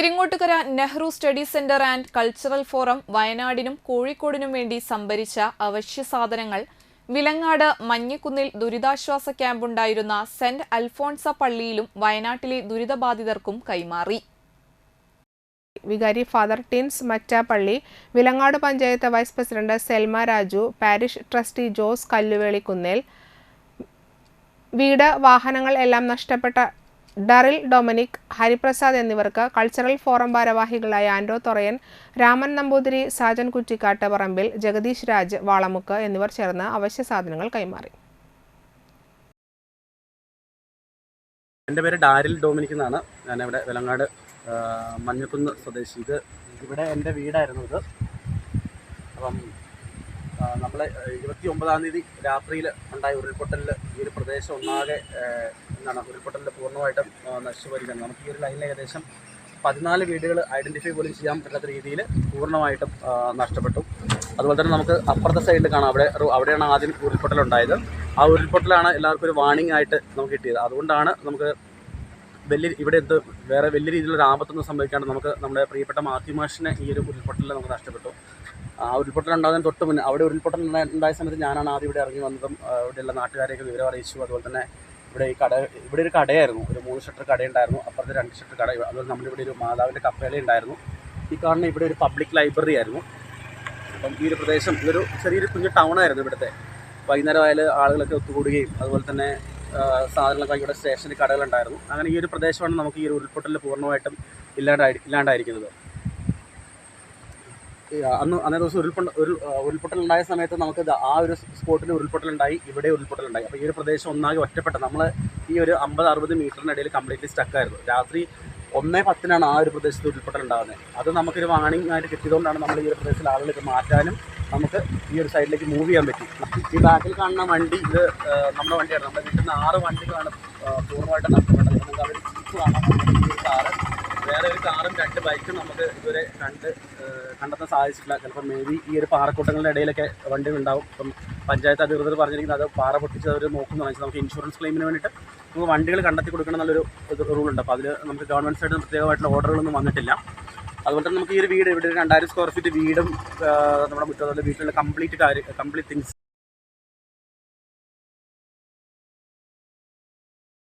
Peringottukara Nehru study centre and cultural forum വയനാടിനും കോഴിക്കോടിനും വേണ്ടി സംഭരിച്ച അവശ്യ സാധനങ്ങൾ. വിലങ്ങാട് മഞ്ഞക്കുന്നിൽ ദുരിതാശ്വാസ ക്യാമ്പുണ്ടായിരുന്ന സെന്റ് അൽഫോൺസ പള്ളിയിലും വയനാട്ടിലെ ദുരിതബാധിതർക്കും കൈമാറി. വികാരി father Tins Mattappally Vilangad panchayat vice president Selma Raju parish trustee Jose Kalluvelikkunnel. വീട് വാഹനങ്ങൾ എല്ലാം നഷ്ടപ്പെട്ട ഡറിൽ ഡൊമിനിക് ഹരിപ്രസാദ് എന്നിവർക്ക് കൾച്ചറൽ ഫോറം ഭാരവാഹികളായ ആൻഡോ തൊറയൻ രാമൻ നമ്പൂതിരി സാജൻ കുറ്റിക്കാട്ട് പറമ്പിൽ ജഗദീഷ് രാജ് വാളമുക്ക് എന്നിവർ ചേർന്ന് അവശ്യ സാധനങ്ങൾ കൈമാറി. എന്റെ പേര് ഡാരിൽ ഡൊമിനിക് എന്നാണ്. ഞാനിവിടെ വെലങ്ങാട് മഞ്ഞക്കുന്ന് സ്വദേശി. ഇത് ഇവിടെ എന്റെ വീടായിരുന്നു ഇത്. അപ്പം നമ്മൾ ഇരുപത്തി ഒമ്പതാം തീയതി രാത്രിയിൽ ഉണ്ടായ ഉരുൾപൊട്ടലിൽ ഈ ഒരു പ്രദേശം ഒന്നാകെ എന്താണ് ഉരുൾപൊട്ടലിൽ പൂർണമായിട്ടും നശിച്ചുപോയിരിക്കുന്നത് നമുക്ക് ഈ ഒരു ലൈനിൽ ഏകദേശം പതിനാല് വീടുകൾ ഐഡന്റിഫൈ പോലും ചെയ്യാൻ പറ്റാത്ത രീതിയിൽ പൂർണമായിട്ടും നഷ്ടപ്പെട്ടു. അതുപോലെ തന്നെ നമുക്ക് അപ്പുറത്തെ സൈഡിൽ കാണാം. അവിടെ അവിടെയാണ് ആദ്യം ഉരുൾപൊട്ടൽ ഉണ്ടായത് ആ ഉരുൾപൊട്ടലാണ് എല്ലാവർക്കും ഒരു വാണിംഗ് ആയിട്ട് നമുക്ക് കിട്ടിയത്. അതുകൊണ്ടാണ് നമുക്ക് വലിയ ഇവിടെ എന്ത് വേറെ വലിയ രീതിയിലുള്ള ആപത്തൊന്നും സംഭവിക്കാണ്ട് നമുക്ക് നമ്മുടെ പ്രിയപ്പെട്ട മാത്യു മാഷിനെ ഈ ഒരു ഉരുൾപൊട്ടലിൽ നമുക്ക് നഷ്ടപ്പെട്ടു. ആ ഉരുൾപൊട്ടൽ ഉണ്ടാകുന്നതിന് തൊട്ട് മുന്നേ അവിടെ ഉരുൾപൊട്ടൽ ഉണ്ടായ സമയത്ത് ഞാനാണ് ആദ്യം ഇവിടെ ഇറങ്ങി വന്നതും ഇവിടെയുള്ള നാട്ടുകാരെയൊക്കെ വിവരം അറിയിച്ചു. അതുപോലെ തന്നെ ഇവിടെ ഈ കട ഇവിടെ ഒരു കടയായിരുന്നു. ഒരു മൂന്ന് ഷട്ടർ കടയുണ്ടായിരുന്നു. അപ്പുറത്ത് രണ്ട് ഷട്ടർ കട അതുപോലെ നമ്മുടെ ഇവിടെ ഒരു മാതാവിന്റെ കപ്പേല ഉണ്ടായിരുന്നു. ഈ കാണുന്ന ഇവിടെ ഒരു പബ്ലിക് ലൈബ്രറി ആയിരുന്നു. അപ്പം ഈ ഒരു പ്രദേശം ഇതൊരു ചെറിയൊരു കുഞ്ഞു ടൗൺ ആയിരുന്നു ഇവിടുത്തെ. വൈകുന്നേരം ആളുകളൊക്കെ ഒത്തുകൂടുകയും അതുപോലെ തന്നെ സാധനങ്ങളൊക്കെ ഇവിടെ സ്റ്റേഷനിൽ കടകളുണ്ടായിരുന്നു. അങ്ങനെ ഈ ഒരു പ്രദേശമാണ് നമുക്ക് ഈ ഒരു ഉരുൾപൊട്ടൽ പൂർണമായിട്ടും ഇല്ലാണ്ടായി ഇല്ലാണ്ടായിരിക്കുന്നത്. അന്ന് അന്നേ ദിവസം ഉരുൾപൊട്ട ഉരുൾ ഉരുൾപൊട്ടലുണ്ടായ സമയത്ത് നമുക്ക് ആ ഒരു സ്പോട്ടിൽ ഉരുൾപൊട്ടൽ ഉണ്ടായി ഇവിടെ ഉരുൾപൊട്ടൽ ഉണ്ടായി അപ്പോൾ ഈ ഒരു പ്രദേശം ഒന്നാകെ ഒറ്റപ്പെട്ട നമ്മൾ ഈ ഒരു അമ്പത് അറുപത് മീറ്ററിനിടയിൽ കംപ്ലീറ്റ്ലി സ്റ്റക്കായിരുന്നു. രാത്രി ഒന്നേ പത്തിനാണ് ആ ഒരു പ്രദേശത്ത് ഉരുൾപൊട്ടൽ ഉണ്ടാകുന്നത് അത് നമുക്കൊരു വാണിംഗ് ആയിട്ട് കിട്ടിയതുകൊണ്ടാണ് നമ്മൾ ഈ ഒരു പ്രദേശത്തിൽ ആളുകളൊക്കെ മാറ്റാനും നമുക്ക് ഈ ഒരു സൈഡിലേക്ക് മൂവ് ചെയ്യാൻ പറ്റി. ഈ ബാക്കിൽ കാണുന്ന വണ്ടി ഇത് നമ്മുടെ വണ്ടിയാണ്. നമ്മുടെ വീട്ടിൽ നിന്ന് ആറ് വണ്ടികളാണ് പൂർണമായിട്ട് നഷ്ടപ്പെട്ടത് നമുക്ക് അവർ ജീപ്പ് കാണാം ഈ ഒരു കാറ് വേറെ ഒരു കാറും രണ്ട് ബൈക്കും നമുക്ക് ഇതുവരെ കണ്ട് കണ്ടെത്താൻ സാധിച്ചിട്ടില്ല. ചിലപ്പോൾ മേ ബി ഈ ഒരു പാറക്കൂട്ടങ്ങളുടെ ഇടയിലൊക്കെ വണ്ടി ഉണ്ടാവും. ഇപ്പം പഞ്ചായത്ത് അധികൃതർ പറഞ്ഞിരിക്കുന്നത് അത് പാറ പൊട്ടിച്ച് അവർ നോക്കുന്നു വെച്ചാൽ നമുക്ക് ഇൻഷുറൻസ് ക്ലെയിമിന് വേണ്ടിയിട്ട് നമുക്ക് വണ്ടികൾ കണ്ടെത്തി കൊടുക്കണം എന്നുള്ളൊരു റൂളുണ്ട് അപ്പോൾ അതിൽ നമുക്ക് ഗവൺമെന്റ് സൈഡിൽ പ്രത്യേകമായിട്ടുള്ള ഓർഡറുകളൊന്നും വന്നിട്ടില്ല. അതുപോലെ തന്നെ നമുക്ക് ഈ ഒരു വീട് ഇവിടെ ഒരു രണ്ടായിരം സ്ക്വയർ ഫീറ്റ് വീടും നമ്മുടെ മുറ്റത്തുള്ള വീട്ടിലുള്ള കംപ്ലീറ്റ് കാര്യം കംപ്ലീറ്റ് തിങ്സ്